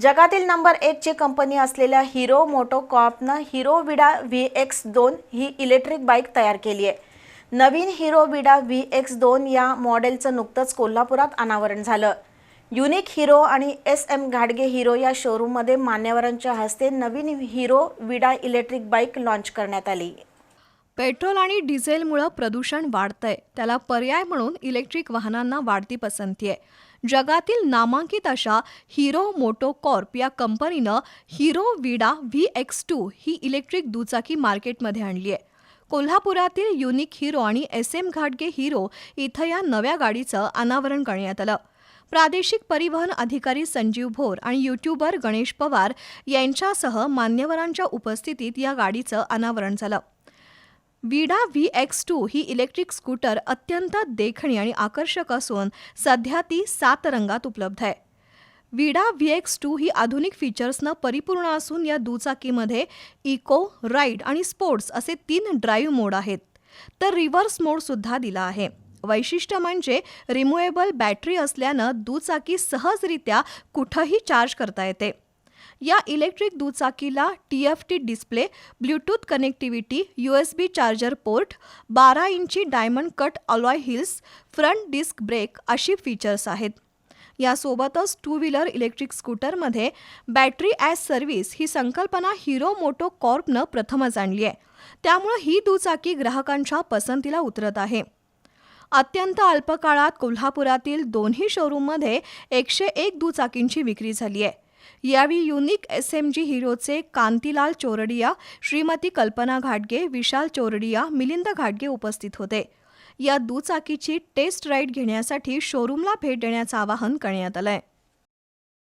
जगातील नंबर एकची कंपनी असलेल्या हिरो मोटो कॉर्पनं हिरो विडा व्ही एक्स दोन ही इलेक्ट्रिक बाईक तयार केली आहे. नवीन हिरो विडा व्ही एक्स दोन या मॉडेलचं नुकतंच कोल्हापुरात अनावरण झालं. युनिक हिरो आणि एस एम घाडगे हिरो या शोरूममध्ये मान्यवरांच्या हस्ते नवीन Hero Vida electric bike launch करण्यात आली. पेट्रोल आणि डिझेलमुळं प्रदूषण वाढतंय. त्याला पर्याय म्हणून इलेक्ट्रिक वाहनांना वाढती पसंती आहे. जगातील नामांकित अशा हिरो मोटोकॉर्प या कंपनीनं Hero Vida V X two ही इलेक्ट्रिक दुचाकी मार्केटमध्ये आणली आहे. कोल्हापुरातील युनिक हिरो आणि एस एम घाटगे हिरो इथं या नव्या गाडीचं अनावरण करण्यात आलं. प्रादेशिक परिवहन अधिकारी संजीव भोर आणि युट्यूबर गणेश पवार यांच्यासह मान्यवरांच्या उपस्थितीत या गाडीचं अनावरण झालं. विडा व्ही एक्स टू ही इलेक्ट्रिक स्कूटर अत्यंत देखणी आणि आकर्षक असून सध्या ती सात रंगात उपलब्ध आहे. विडा व्ही एक्स टू ही आधुनिक फीचर्सनं परिपूर्ण असून या दुचाकीमध्ये इको राईड आणि स्पोर्ट्स असे तीन ड्राईव्ह मोड आहेत. तर रिव्हर्स मोडसुद्धा दिला आहे. वैशिष्ट्य म्हणजे रिमुएबल बॅटरी असल्यानं दुचाकी सहजरित्या कुठंही चार्ज करता येते. या इलेक्ट्रिक दुचाकीला T F T display Bluetooth connectivity U S B charger port बारा इंची diamond cut alloy wheels front disc brake अशी फीचर्स आहेत. यासोबतच टू व्हीलर इलेक्ट्रिक स्कूटरमध्ये बॅटरी ॲज सर्व्हिस ही संकल्पना हिरो मोटो कॉर्पनं प्रथमच आणली आहे. त्यामुळं ही दुचाकी ग्राहकांच्या पसंतीला उतरत आहे. अत्यंत अल्प काळात कोल्हापुरातील दोन्ही शोरूममध्ये एकशे एक दुचाकींची विक्री झाली आहे. यावेळी युनिक एस एम जी हिरोचे कांतीलाल चोरडिया श्रीमती कल्पना घाटगे विशाल चोरडिया मिलिंद घाटगे उपस्थित होते. या दुचाकीची टेस्ट राईड घेण्यासाठी शोरूमला भेट देण्याचं आवाहन करण्यात आलं आहे